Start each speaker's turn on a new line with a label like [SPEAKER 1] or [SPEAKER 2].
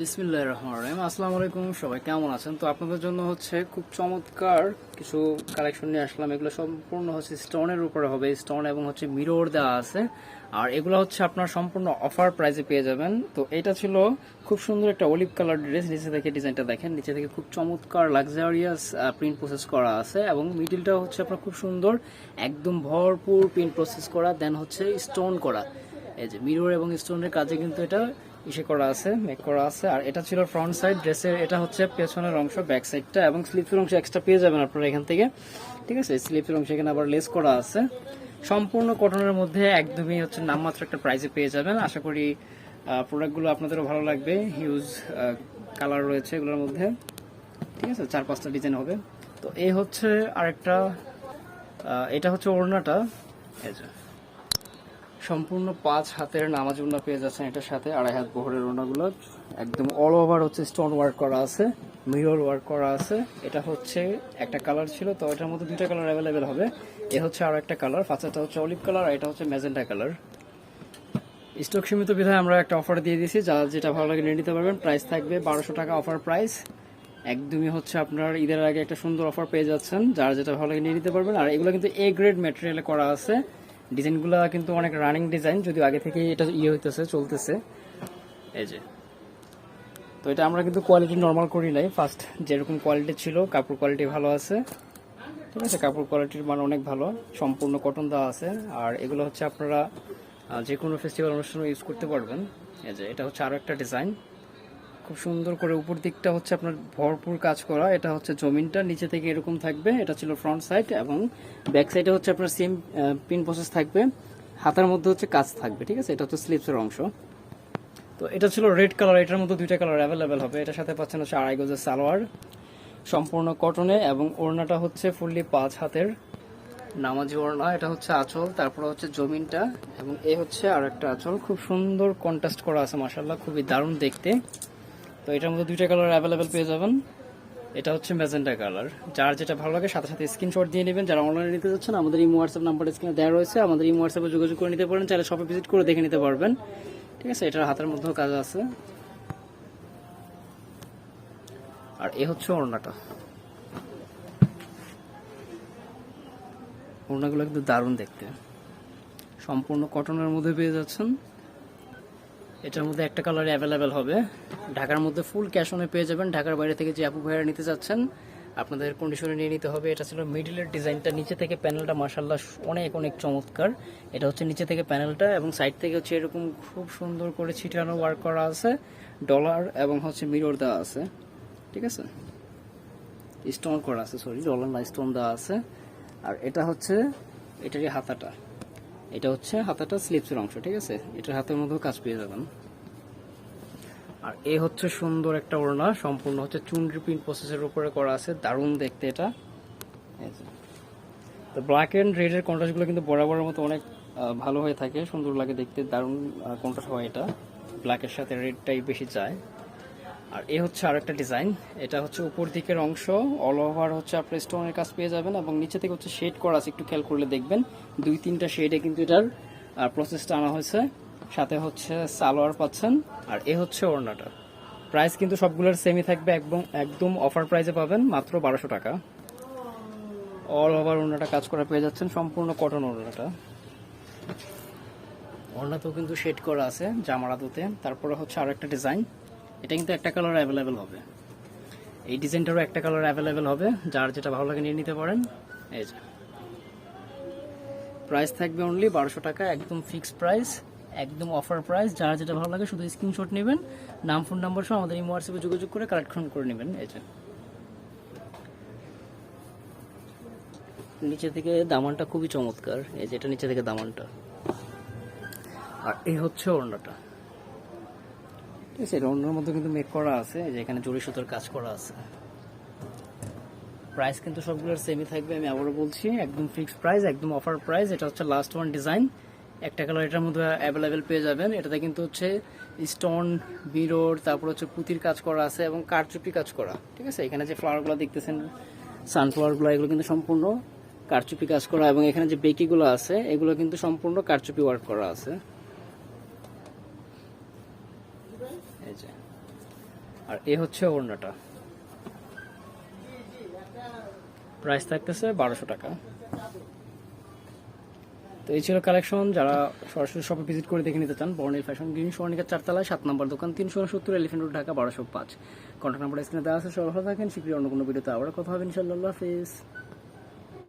[SPEAKER 1] বিসমিল্লাহ রহমান রহিম। আসসালামু আলাইকুম, সবাই কেমন আছেন? তো আপনাদের জন্য হচ্ছে খুব চমৎকার কিছু কালেকশন নিয়ে আসলাম। এগুলো সম্পূর্ণ হচ্ছে স্টোনের উপরে হবে। স্টোন এবং হচ্ছে মিরর দেওয়া আছে। আর এগুলো হচ্ছে আপনার সম্পূর্ণ অফার প্রাইজে পেয়ে যাবেন। তো এটা ছিল খুব সুন্দর একটা অলিভ কালার ড্রেস নিচে থেকে ডিজাইনটা দেখেন। নিচে থেকে খুব চমৎকার লাক্সারিয়াস প্রিন্ট প্রসেস করা আছে। এবং মিডিলটা হচ্ছে আপনার খুব সুন্দর, একদম ভরপুর প্রিন্ট প্রসেস করা। দেন হচ্ছে স্টোন করা। এই যে মিরর এবং স্টোনের কাজে কিন্তু এটা ইসে করা আছে মেক করা আছে। আর এটা ছিল ফ্রন্ট সাইড ড্রেসের এটা হচ্ছে পেছনের অংশ ব্যাক সাইডটা এবং স্লিপের অংশ এক্সট্রা পেয়ে যাবেন আপনারা এখান থেকে। ঠিক আছে? স্লিপের অংশ এখানে আবার লেস করা আছে। সম্পূর্ণ কটনের মধ্যে একদমই হচ্ছে নামমাত্র একটা প্রাইসে পেয়ে যাবেন। আশা করি প্রোডাক্টগুলো আপনাদেরও ভালো লাগবে। হিউজ কালার রয়েছে এগুলোর মধ্যে। ঠিক আছে? চার পাঁচটা ডিজাইন হবে। তো এই হচ্ছে আরেকটা এটা হচ্ছে ওড়নাটা। এই সম্পূর্ণ পাঁচ হাতের নামাজ উন্না পেয়ে যাচ্ছেন এটার সাথে, আড়াই হাত বহরের ওনাগুলো একদম অল ওভার হচ্ছে স্টোন ওয়ার্ক করা আছে মিরর ওয়ার্ক করা আছে। এটা হচ্ছে একটা কালার ছিল, তো এটার মধ্যে দুইটা কালার অ্যাভেলেবেল হবে। এ হচ্ছে আরও একটা কালার ফাঁচাটা হচ্ছে অলিভ কালার আর এটা হচ্ছে ম্যাজেন্টা কালার স্টক সীমিত বিধায় আমরা একটা অফার দিয়ে দিয়েছি, যা যেটা ভালো লাগে নিয়ে নিতে পারবেন। প্রাইস থাকবে বারোশো টাকা অফার প্রাইস একদমই হচ্ছে আপনার ঈদের আগে একটা সুন্দর অফার পেয়ে যাচ্ছেন, যার যেটা ভালো লাগে নিয়ে নিতে পারবেন। আর এগুলো কিন্তু এ গ্রেড ম্যাটেরিয়ালে করা আছে। ডিজাইনগুলো কিন্তু অনেক রানিং ডিজাইন যদিও আগে থেকে এটা ইয়ে হইতেছে, চলতেছে। এই যে। তো এটা আমরা কিন্তু কোয়ালিটি নর্মাল করি নাই। ফার্স্ট যেরকম কোয়ালিটি ছিল, কাপড় কোয়ালিটি ভালো আছে। ঠিক আছে, কাপড় কোয়ালিটির মান অনেক ভালো। সম্পূর্ণ কটন দেওয়া আছে। আর এগুলো হচ্ছে আপনারা যে কোনো ফেস্টিভ্যাল অনুষ্ঠানে ইউজ করতে পারবেন। এই যে, এটা হচ্ছে আরও একটা ডিজাইন খুব সুন্দর করে উপর দিকটা হচ্ছে আপনার ভরপুর কাজ করা। এটা হচ্ছে জমিনটা, নিচে থেকে এরকম থাকবে। এটা ছিল ফ্রন্ট সাইড এবং ব্যাক সাইডে হচ্ছে আপনার সেম পিন প্রসেস থাকবে। হাতার মধ্যে হচ্ছে কাজ থাকবে, ঠিক আছে? এটা হচ্ছে স্লিপসের অংশ। তো এটা ছিল রেড কালার এটার মধ্যে দুইটা কালার অ্যাভেলেবেল হবে। এটার সাথে পাচ্ছেন হচ্ছে আড়াই গজের সালোয়ার, সম্পূর্ণ কটনে এবং ওড়নাটা হচ্ছে ফুললি পাঁচ হাতের নামাজি ওড়না। এটা হচ্ছে আঁচল, তারপরে হচ্ছে জমিনটা এবং এ হচ্ছে আর একটা আঁচল। খুব সুন্দর কন্ট্রাস্ট করা আছে মাসাল্লাহ খুবই দারুণ দেখতে। তো এটার মধ্যে দুইটা কালার অ্যাভেলেবেল পেয়ে যাবেন। এটা হচ্ছে ম্যাজেন্টা কালার যার যেটা ভালো লাগে, সাথে সাথে স্ক্রিনশট দিয়ে নেবেন। যারা অনলাইনে নিতে যাচ্ছেন, আমাদের এই হোয়াটসঅ্যাপ নাম্বার স্ক্রিনে দেওয়া রয়েছে। আমাদের এই হোয়াটসঅ্যাপে যোগাযোগ করে নিতে পারেন। চাইলে শপে ভিজিট করে দেখে নিতে পারবেন। ঠিক আছে? এটার হাতের মধ্যেও কাজ আছে। আর এ হচ্ছে ওড়নাটা। ওড়নাগুলো কিন্তু দারুণ দেখতে। সম্পূর্ণ কটনের মধ্যে পেয়ে যাচ্ছেন। এটার মধ্যে একটা কালার অ্যাভেলেবেল হবে। ঢাকার মধ্যে ফুল ক্যাশ অনে পেয়ে যাবেন। ঢাকার বাইরে থেকে যে আপু ভাইয়ারা নিতে যাচ্ছেন, আপনাদের কন্ডিশনে নিয়ে নিতে হবে। এটা ছিল মিডিলের ডিজাইনটা নিচে থেকে প্যানেলটা মার্শাল্লাহ অনেক অনেক চমৎকার। এটা হচ্ছে নিচে থেকে প্যানেলটা এবং সাইড থেকে হচ্ছে এরকম খুব সুন্দর করে ছিটানো ওয়ার্ক করা আছে। ডলার এবং হচ্ছে মিরর দেওয়া আছে। ঠিক আছে? স্টোন করা আছে সরি ডলার না স্টোন দেওয়া আছে। আর এটা হচ্ছে, এটারই হাতাটা। এটা হচ্ছে হাতাটা স্লিপসের অংশ, ঠিক আছে? এটার হাতের মধ্যেও কাজ পেয়ে যাবেন। আর এ হচ্ছে সুন্দর একটা ওড়না, সম্পূর্ণ হচ্ছে চুনরি প্রিন্ট প্রসেসের উপরে করা আছে। দারুণ দেখতে এটা। তো ব্ল্যাক অ্যান্ড রেডের কন্ট্রাস্টগুলো কিন্তু বরাবরের মতো অনেক ভালো হয়ে থাকে, সুন্দর লাগে দেখতে, দারুণ কন্ট্রাস্ট হয় এটা। ব্ল্যাকের সাথে রেডটাই বেশি যায়। আর এ হচ্ছে আরেকটা ডিজাইন এটা হচ্ছে উপর দিকের অংশ। অল ওভার হচ্ছে আপনার স্টোনের কাজ পেয়ে যাবেন এবং নিচে থেকে হচ্ছে শেড করা আছে, একটু খেয়াল করলে দেখবেন। দুই তিনটা শেডে কিন্তু এটার প্রসেসটা আনা হয়েছে। সাথে হচ্ছে সালোয়ার পাচ্ছেন। আর এ হচ্ছে ওড়নাটা। প্রাইস কিন্তু সবগুলোর সেমই থাকবে। একদম একদম অফার প্রাইসে পাবেন মাত্র বারোশো টাকা। অল ওভার ওড়নাটা কাজ করা পেয়ে যাচ্ছেন। সম্পূর্ণ কটন ওড়নাটা। ওড়নাতেও কিন্তু শেড করা আছে, জামার আদতে। তারপরে হচ্ছে আরও একটা ডিজাইন এটা কিন্তু একটা কালার অ্যাভেলেবেল হবে। এই ডিজাইনটারও একটা কালার অ্যাভেলেবেল হবে, যার যেটা ভালো লাগে নিয়ে নিতে পারেন। এই যে। প্রাইস থাকবে অনলি বারোশো টাকা, একদম ফিক্সড প্রাইস একদম অফার প্রাইস যার যেটা ভালো লাগে শুধু স্ক্রিনশট নেবেন, নাম ফোন নাম্বার সহ আমাদের এই হোয়াটসঅ্যাপে যোগাযোগ করে কালেকশন করে নেবেন। এই যে। নিচে থেকে দামানটা খুবই চমৎকার। এই যে এটা নিচে থেকে দামানটা। আর এই হচ্ছে ওড়নাটা। ঠিক আছে অন্যের মধ্যে কিন্তু মেক করা আছে যে এখানে জড়ি সুতোর কাজ করা আছে। প্রাইস কিন্তু সবগুলোর সেমই থাকবে, আমি আবারও বলছি, একদম ফিক্সড প্রাইস একদম অফার প্রাইস এটা হচ্ছে লাস্ট ওয়ান ডিজাইন একটা কালার এটার মধ্যে অ্যাভেলেবেল পেয়ে যাবেন, এটাতে কিন্তু হচ্ছে স্টোন বিরোর তারপর হচ্ছে পুঁতির কাজ করা আছে এবং কারচুপি কাজ করা, ঠিক আছে? এখানে যে ফ্লাওয়ারগুলো দেখতেছেন সানফ্লাওয়ারগুলো এগুলো কিন্তু সম্পূর্ণ কারচুপি কাজ করা এবং এখানে যে বেকিগুলো আছে, এগুলো কিন্তু সম্পূর্ণ কারচুপি ওয়ার্ক করা আছে এই যে আর এ হচ্ছে ওড়নাটা। প্রাইস থাকতেছে বারোশো টাকা। তো এই ছিল কালেকশন যারা সরাসরি শপে ভিজিট করে দেখে নিতে চান বর্ণের ফ্যাশন গ্রিন সোনিকা চারতলায়, সাত নম্বর দোকান, তিনশো সত্তর এলিফেন্ট রোড ঢাকা, বারোশো পাঁচ। কন্ট্যাক্ট নাম্বার স্ক্রিনে দেওয়া আছে, সবাই থাকেন, শীঘ্রই অন্য কোনো ভিডিওতে আবার কথা হবে ইনশাল্লাহ হাফিজ।